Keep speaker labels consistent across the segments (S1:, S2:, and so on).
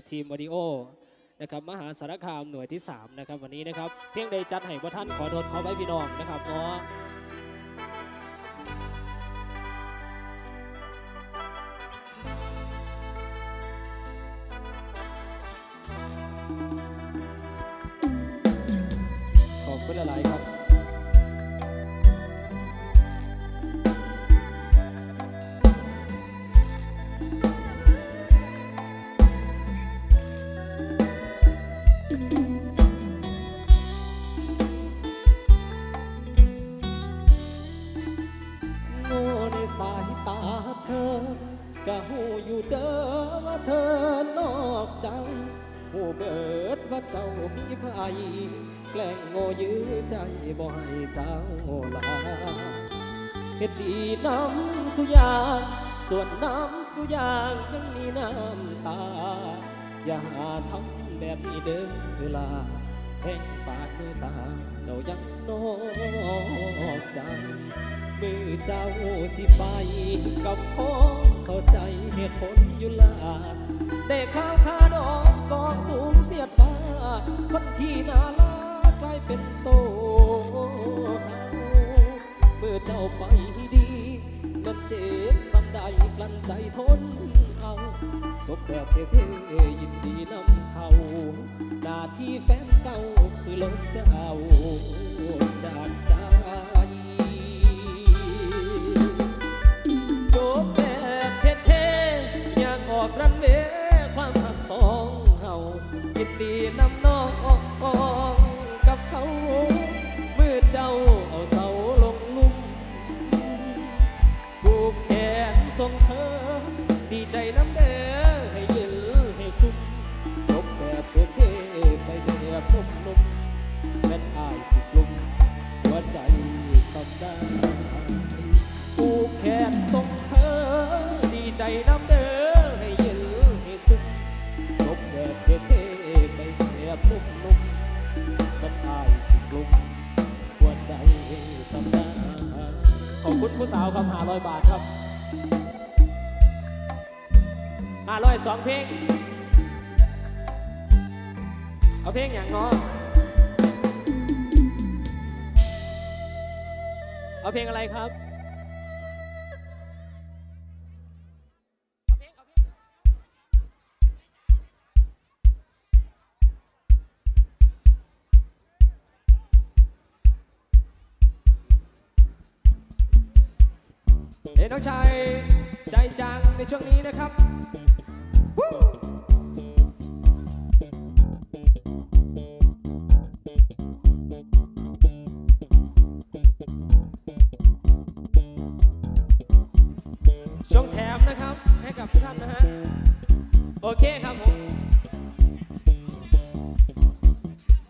S1: กับทีมวอดิโอนะครับมหาสารคามหน่วยที่ 3 นะครับ วันนี้นะครับเพียงใดจัดให้ว่าท่านขอโทษขอไว้พี่น้องนะครับเนาะ ใจบ่ให้เจ้าลาเฮ็ดดีน้ำสุยางส่วนน้ำสุยางยังมีน้ำตา อย่าทำแบบนี้เด้อลาแห่งปาดมือตา เจ้ายังนอกใจมือเจ้าสิไปกับพ่อเข้าใจเหตุผลอยู่ลาได้ข้าวคาดอกก เท่ๆยินดีนำเขาหน้าที่แฟนเก่าคือลบเจ้าจากใจจบแบบเท่ๆอยากออกรันเวความหักสองเฮายินดีนำ แบบนุ่มม่นอายสิกลุ่มหัวใจสับได้ขอบคุณผู้สาวครับหาร้อยบาทครับหาร้อยสองเพลง เอาเพลงอย่างเนาะเอาเพลงอะไรครับ เด็น้องชายใจจังในช่วงนี้นะครับช่วงแถมนะครับให้กับทุกท่านนะฮะ โอเคครับผม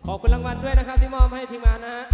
S1: ขอบคุณรางวัลด้วยนะครับที่มอบให้ทีมงานนะฮะ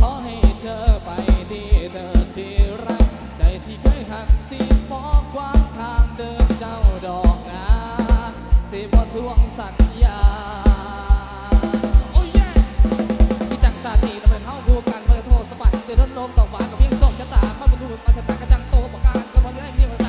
S1: ข
S2: อให้เธอไปดีเธอที่รัก ใจที่เคยหักสิบอกวางทางเดินเจ้าดอกงาโศีรจัะท่หวานกับเพียงส่งชะตามาเป็นหุ่นมาชะตากระจังโตประการก็พอเลื่อยเพียง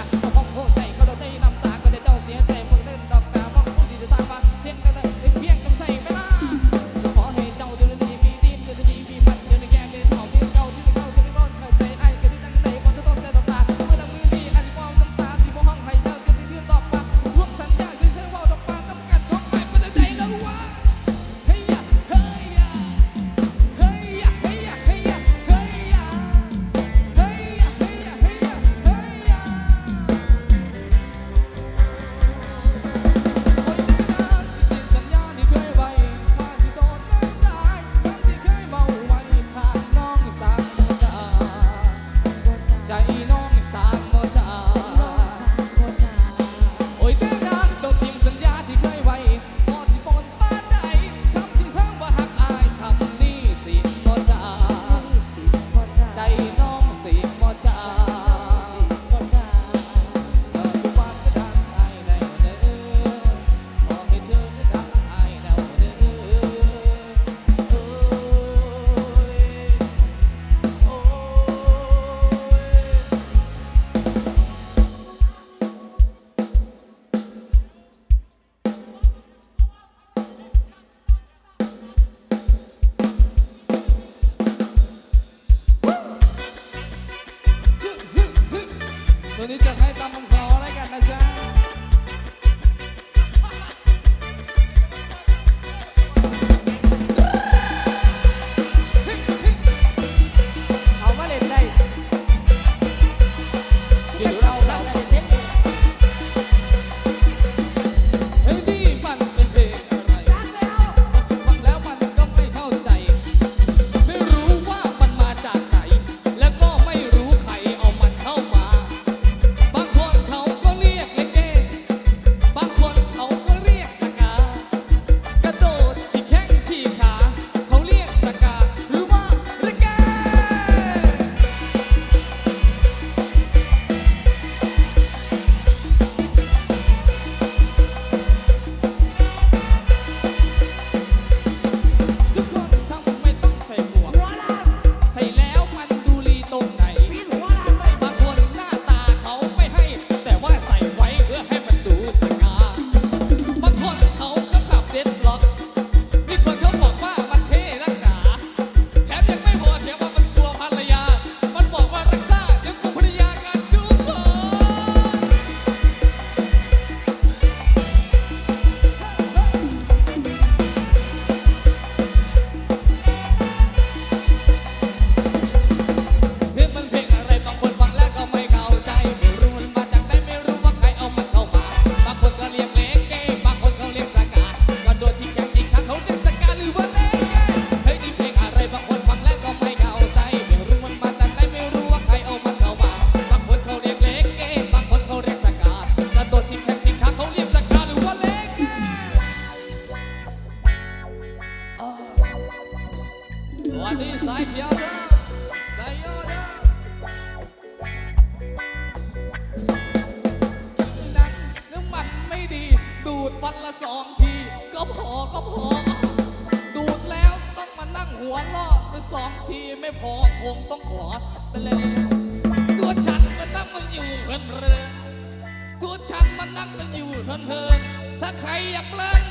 S2: กำลังกันอยู่เพลินๆถ้าใครอยากเล่น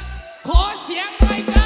S2: ขอเสียงไน่อยจ้